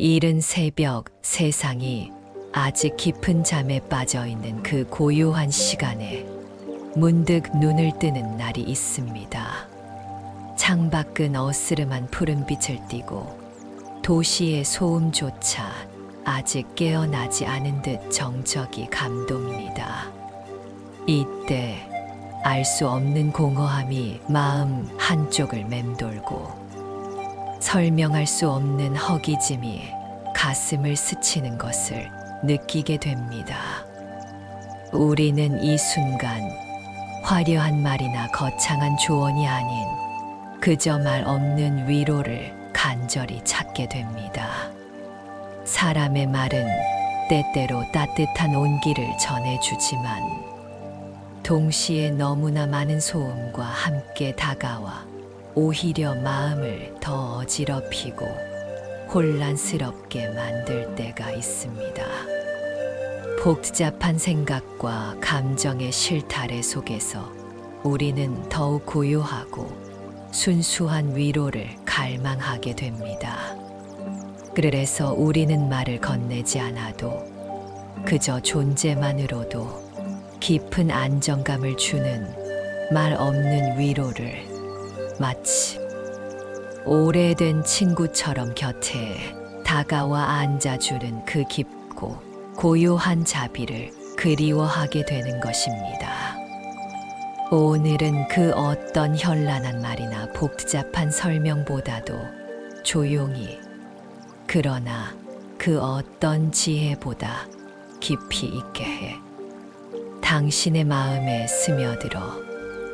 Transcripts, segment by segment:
이른 새벽 세상이 아직 깊은 잠에 빠져 있는 그 고요한 시간에 문득 눈을 뜨는 날이 있습니다. 창밖은 어스름한 푸른빛을 띠고 도시의 소음조차 아직 깨어나지 않은 듯 정적이 감돕니다. 이때 알 수 없는 공허함이 마음 한쪽을 맴돌고 설명할 수 없는 허기짐이 가슴을 스치는 것을 느끼게 됩니다. 우리는 이 순간 화려한 말이나 거창한 조언이 아닌 그저 말 없는 위로를 간절히 찾게 됩니다. 사람의 말은 때때로 따뜻한 온기를 전해주지만 동시에 너무나 많은 소음과 함께 다가와 오히려 마음을 더 어지럽히고 혼란스럽게 만들 때가 있습니다. 복잡한 생각과 감정의 실타래 속에서 우리는 더욱 고요하고 순수한 위로를 갈망하게 됩니다. 그래서 우리는 말을 건네지 않아도 그저 존재만으로도 깊은 안정감을 주는 말 없는 위로를 마치 오래된 친구처럼 곁에 다가와 앉아주는 그 깊고 고요한 자비를 그리워하게 되는 것입니다. 오늘은 그 어떤 현란한 말이나 복잡한 설명보다도 조용히 그러나 그 어떤 지혜보다 깊이 있게 해 당신의 마음에 스며들어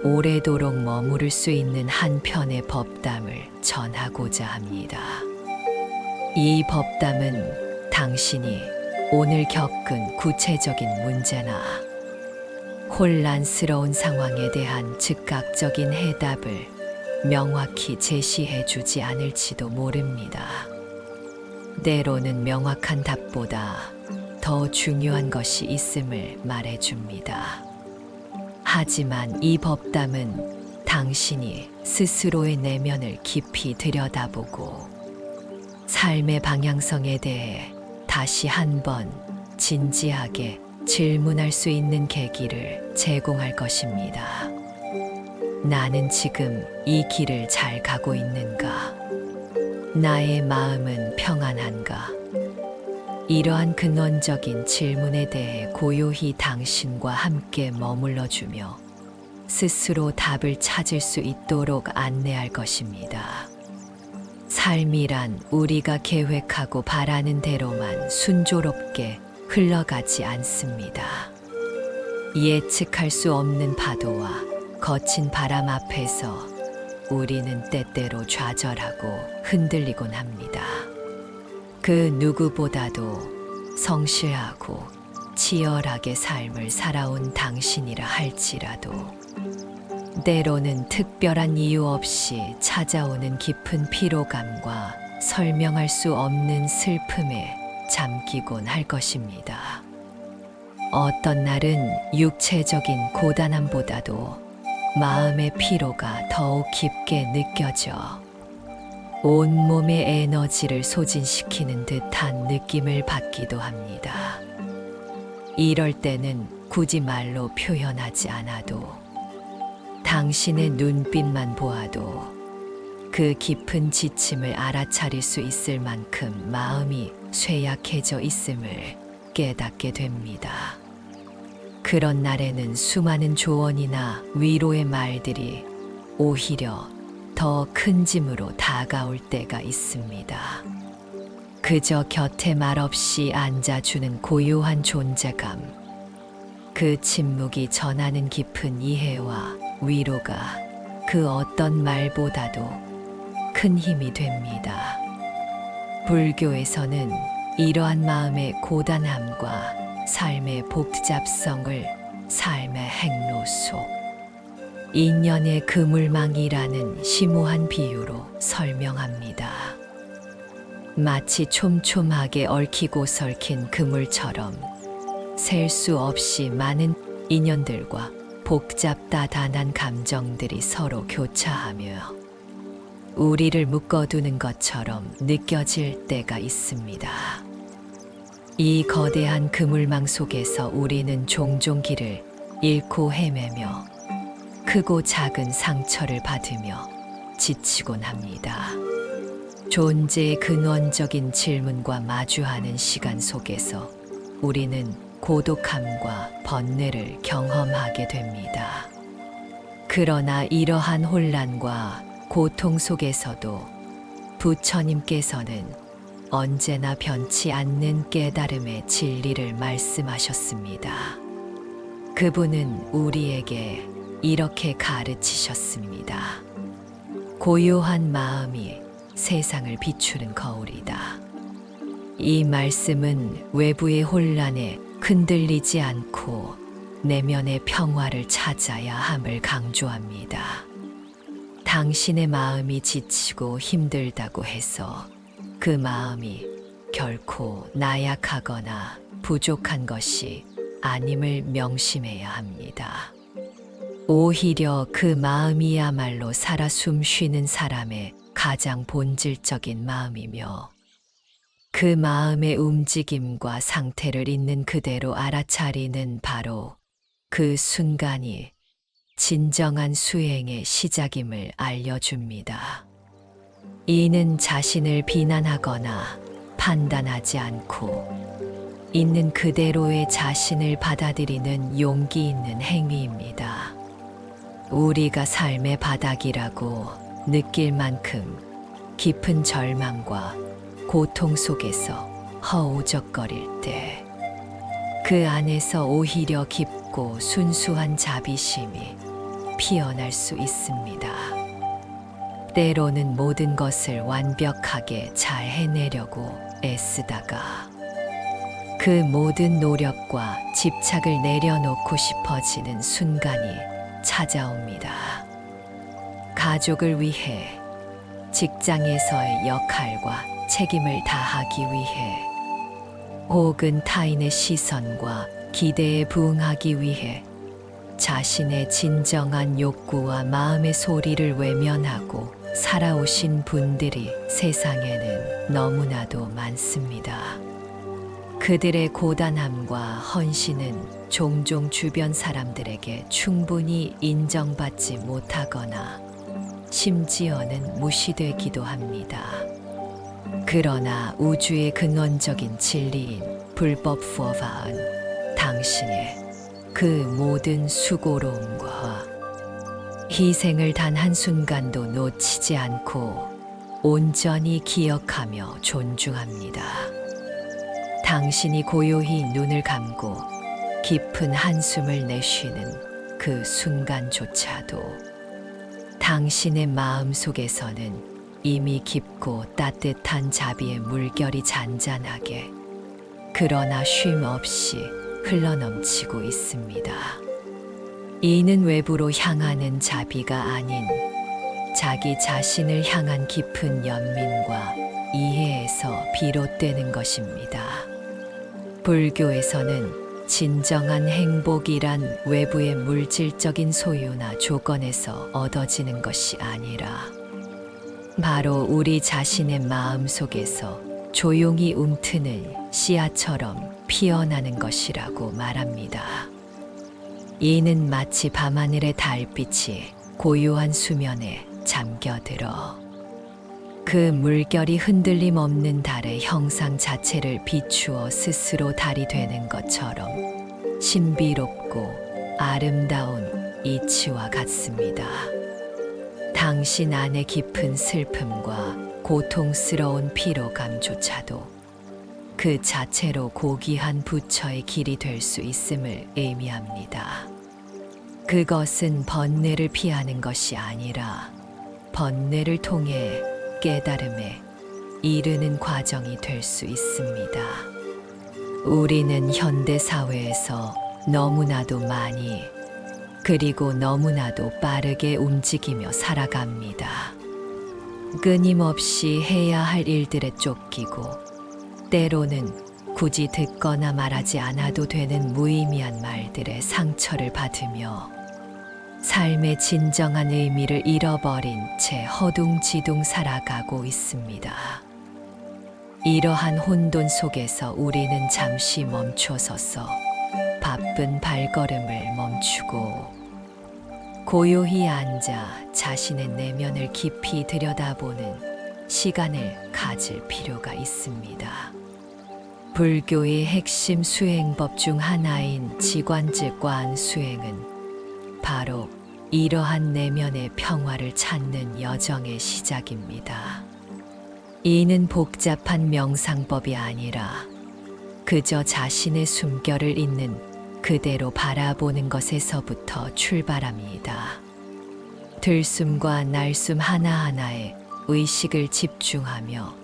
오래도록 머무를 수 있는 한 편의 법담을 전하고자 합니다. 이 법담은 당신이 오늘 겪은 구체적인 문제나 혼란스러운 상황에 대한 즉각적인 해답을 명확히 제시해 주지 않을지도 모릅니다. 때로는 명확한 답보다 더 중요한 것이 있음을 말해 줍니다. 하지만 이 법담은 당신이 스스로의 내면을 깊이 들여다보고 삶의 방향성에 대해 다시 한번 진지하게 질문할 수 있는 계기를 제공할 것입니다. 나는 지금 이 길을 잘 가고 있는가? 나의 마음은 평안한가? 이러한 근원적인 질문에 대해 고요히 당신과 함께 머물러 주며 스스로 답을 찾을 수 있도록 안내할 것입니다. 삶이란 우리가 계획하고 바라는 대로만 순조롭게 흘러가지 않습니다. 예측할 수 없는 파도와 거친 바람 앞에서 우리는 때때로 좌절하고 흔들리곤 합니다. 그 누구보다도 성실하고 치열하게 삶을 살아온 당신이라 할지라도 때로는 특별한 이유 없이 찾아오는 깊은 피로감과 설명할 수 없는 슬픔에 잠기곤 할 것입니다. 어떤 날은 육체적인 고단함보다도 마음의 피로가 더욱 깊게 느껴져 온몸의 에너지를 소진시키는 듯한 느낌을 받기도 합니다. 이럴 때는 굳이 말로 표현하지 않아도 당신의 눈빛만 보아도 그 깊은 지침을 알아차릴 수 있을 만큼 마음이 쇠약해져 있음을 깨닫게 됩니다. 그런 날에는 수많은 조언이나 위로의 말들이 오히려 더 큰 짐으로 다가올 때가 있습니다. 그저 곁에 말없이 앉아주는 고요한 존재감. 그 침묵이 전하는 깊은 이해와 위로가 그 어떤 말보다도 큰 힘이 됩니다. 불교에서는 이러한 마음의 고단함과 삶의 복잡성을 삶의 행로소, 인연의 그물망이라는 심오한 비유로 설명합니다. 마치 촘촘하게 얽히고 설킨 그물처럼 셀 수 없이 많은 인연들과 복잡다단한 감정들이 서로 교차하며 우리를 묶어두는 것처럼 느껴질 때가 있습니다. 이 거대한 그물망 속에서 우리는 종종 길을 잃고 헤매며 크고 작은 상처를 받으며 지치곤 합니다. 존재의 근원적인 질문과 마주하는 시간 속에서 우리는 고독함과 번뇌를 경험하게 됩니다. 그러나 이러한 혼란과 고통 속에서도 부처님께서는 언제나 변치 않는 깨달음의 진리를 말씀하셨습니다. 그분은 우리에게 이렇게 가르치셨습니다. 고요한 마음이 세상을 비추는 거울이다. 이 말씀은 외부의 혼란에 흔들리지 않고 내면의 평화를 찾아야 함을 강조합니다. 당신의 마음이 지치고 힘들다고 해서 그 마음이 결코 나약하거나 부족한 것이 아님을 명심해야 합니다. 오히려 그 마음이야말로 살아 숨 쉬는 사람의 가장 본질적인 마음이며 그 마음의 움직임과 상태를 있는 그대로 알아차리는 바로 그 순간이 진정한 수행의 시작임을 알려줍니다. 이는 자신을 비난하거나 판단하지 않고 있는 그대로의 자신을 받아들이는 용기 있는 행위입니다. 우리가 삶의 바닥이라고 느낄 만큼 깊은 절망과 고통 속에서 허우적거릴 때 그 안에서 오히려 깊고 순수한 자비심이 피어날 수 있습니다. 때로는 모든 것을 완벽하게 잘 해내려고 애쓰다가 그 모든 노력과 집착을 내려놓고 싶어지는 순간이 찾아옵니다. 가족을 위해 직장에서의 역할과 책임을 다하기 위해 혹은 타인의 시선과 기대에 부응하기 위해 자신의 진정한 욕구와 마음의 소리를 외면하고 살아오신 분들이 세상에는 너무나도 많습니다. 그들의 고단함과 헌신은 종종 주변 사람들에게 충분히 인정받지 못하거나 심지어는 무시되기도 합니다. 그러나 우주의 근원적인 진리인 불법 후어바은 당신의 그 모든 수고로움과 희생을 단 한순간도 놓치지 않고 온전히 기억하며 존중합니다. 당신이 고요히 눈을 감고 깊은 한숨을 내쉬는 그 순간조차도 당신의 마음 속에서는 이미 깊고 따뜻한 자비의 물결이 잔잔하게 그러나 쉼 없이 흘러넘치고 있습니다. 이는 외부로 향하는 자비가 아닌 자기 자신을 향한 깊은 연민과 이해에서 비롯되는 것입니다. 불교에서는 진정한 행복이란 외부의 물질적인 소유나 조건에서 얻어지는 것이 아니라 바로 우리 자신의 마음 속에서 조용히 움트는 씨앗처럼 피어나는 것이라고 말합니다. 이는 마치 밤하늘의 달빛이 고요한 수면에 잠겨들어 그 물결이 흔들림 없는 달의 형상 자체를 비추어 스스로 달이 되는 것처럼 신비롭고 아름다운 이치와 같습니다. 당신 안의 깊은 슬픔과 고통스러운 피로감조차도 그 자체로 고귀한 부처의 길이 될 수 있음을 의미합니다. 그것은 번뇌를 피하는 것이 아니라 번뇌를 통해 깨달음에 이르는 과정이 될 수 있습니다. 우리는 현대 사회에서 너무나도 많이 그리고 너무나도 빠르게 움직이며 살아갑니다. 끊임없이 해야 할 일들에 쫓기고 때로는 굳이 듣거나 말하지 않아도 되는 무의미한 말들에 상처를 받으며 삶의 진정한 의미를 잃어버린 채 허둥지둥 살아가고 있습니다. 이러한 혼돈 속에서 우리는 잠시 멈춰서서 바쁜 발걸음을 멈추고 고요히 앉아 자신의 내면을 깊이 들여다보는 시간을 가질 필요가 있습니다. 불교의 핵심 수행법 중 하나인 지관직관 수행은 바로 이러한 내면의 평화를 찾는 여정의 시작입니다. 이는 복잡한 명상법이 아니라 그저 자신의 숨결을 있는 그대로 바라보는 것에서부터 출발합니다. 들숨과 날숨 하나하나에 의식을 집중하며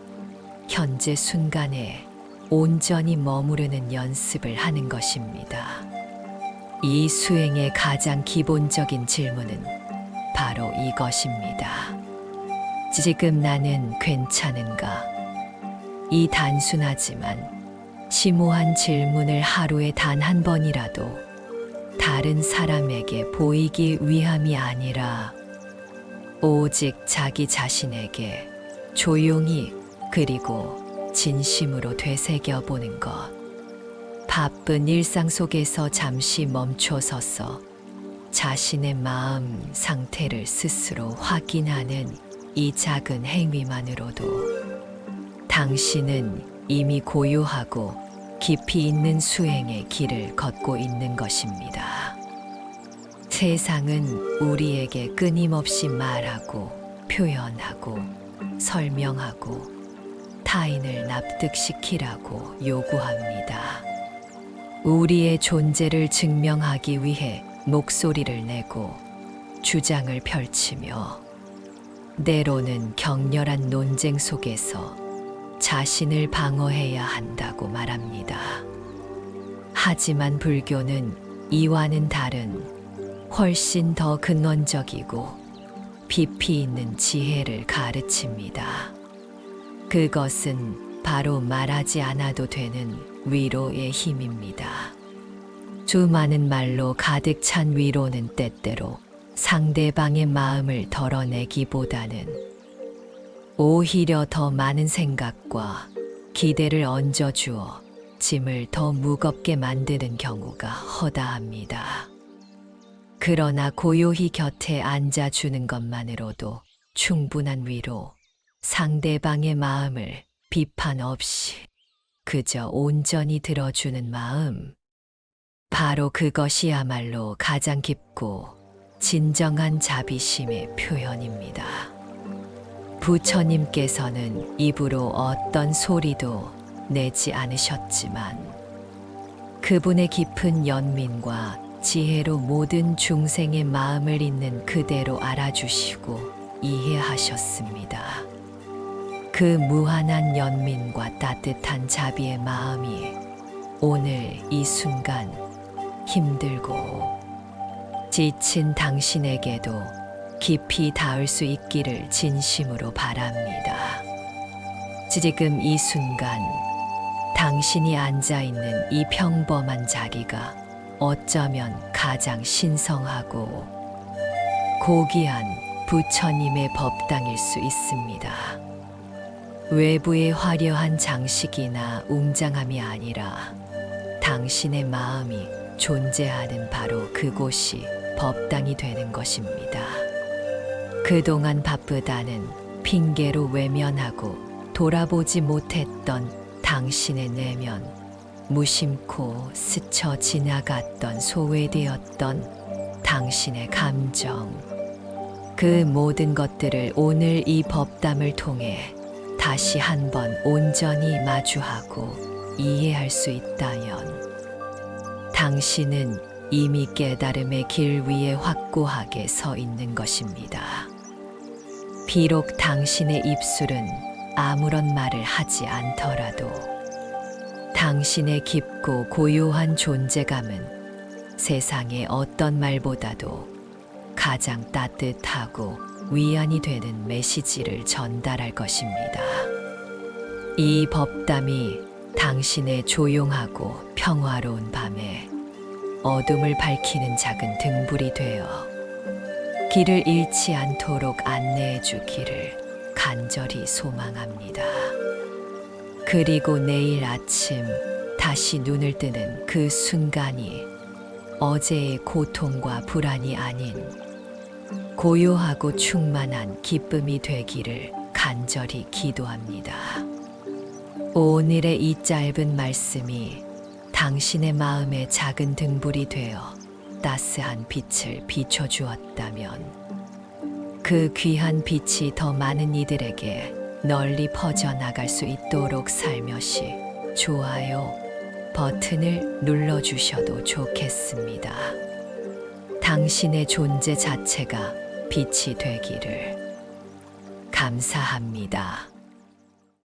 현재 순간에 온전히 머무르는 연습을 하는 것입니다. 이 수행의 가장 기본적인 질문은 바로 이것입니다. 지금 나는 괜찮은가? 이 단순하지만 심오한 질문을 하루에 단 한 번이라도 다른 사람에게 보이기 위함이 아니라 오직 자기 자신에게 조용히 그리고 진심으로 되새겨 보는 것. 바쁜 일상 속에서 잠시 멈춰 서서 자신의 마음 상태를 스스로 확인하는 이 작은 행위만으로도 당신은 이미 고요하고 깊이 있는 수행의 길을 걷고 있는 것입니다. 세상은 우리에게 끊임없이 말하고 표현하고 설명하고 타인을 납득시키라고 요구합니다. 우리의 존재를 증명하기 위해 목소리를 내고 주장을 펼치며 때로는 격렬한 논쟁 속에서 자신을 방어해야 한다고 말합니다. 하지만 불교는 이와는 다른 훨씬 더 근원적이고 깊이 있는 지혜를 가르칩니다. 그것은 바로 말하지 않아도 되는 위로의 힘입니다. 수많은 말로 가득 찬 위로는 때때로 상대방의 마음을 덜어내기보다는 오히려 더 많은 생각과 기대를 얹어주어 짐을 더 무겁게 만드는 경우가 허다합니다. 그러나 고요히 곁에 앉아주는 것만으로도 충분한 위로, 상대방의 마음을 비판 없이 그저 온전히 들어주는 마음. 바로 그것이야말로 가장 깊고 진정한 자비심의 표현입니다. 부처님께서는 입으로 어떤 소리도 내지 않으셨지만 그분의 깊은 연민과 지혜로 모든 중생의 마음을 있는 그대로 알아주시고 이해하셨습니다. 그 무한한 연민과 따뜻한 자비의 마음이 오늘 이 순간 힘들고 지친 당신에게도 깊이 닿을 수 있기를 진심으로 바랍니다. 지금 이 순간 당신이 앉아 있는 이 평범한 자리가 어쩌면 가장 신성하고 고귀한 부처님의 법당일 수 있습니다. 외부의 화려한 장식이나 웅장함이 아니라 당신의 마음이 존재하는 바로 그곳이 법당이 되는 것입니다. 그동안 바쁘다는 핑계로 외면하고 돌아보지 못했던 당신의 내면, 무심코 스쳐 지나갔던 소외되었던 당신의 감정, 그 모든 것들을 오늘 이 법담을 통해 다시 한번 온전히 마주하고 이해할 수 있다면 당신은 이미 깨달음의 길 위에 확고하게 서 있는 것입니다. 비록 당신의 입술은 아무런 말을 하지 않더라도 당신의 깊고 고요한 존재감은 세상의 어떤 말보다도 가장 따뜻하고 위안이 되는 메시지를 전달할 것입니다. 이 법담이 당신의 조용하고 평화로운 밤에 어둠을 밝히는 작은 등불이 되어 길을 잃지 않도록 안내해 주기를 간절히 소망합니다. 그리고 내일 아침 다시 눈을 뜨는 그 순간이 어제의 고통과 불안이 아닌 고요하고 충만한 기쁨이 되기를 간절히 기도합니다. 오늘의 이 짧은 말씀이 당신의 마음에 작은 등불이 되어 따스한 빛을 비춰주었다면 그 귀한 빛이 더 많은 이들에게 널리 퍼져나갈 수 있도록 살며시 좋아요 버튼을 눌러주셔도 좋겠습니다. 당신의 존재 자체가 빛이 되기를 감사합니다.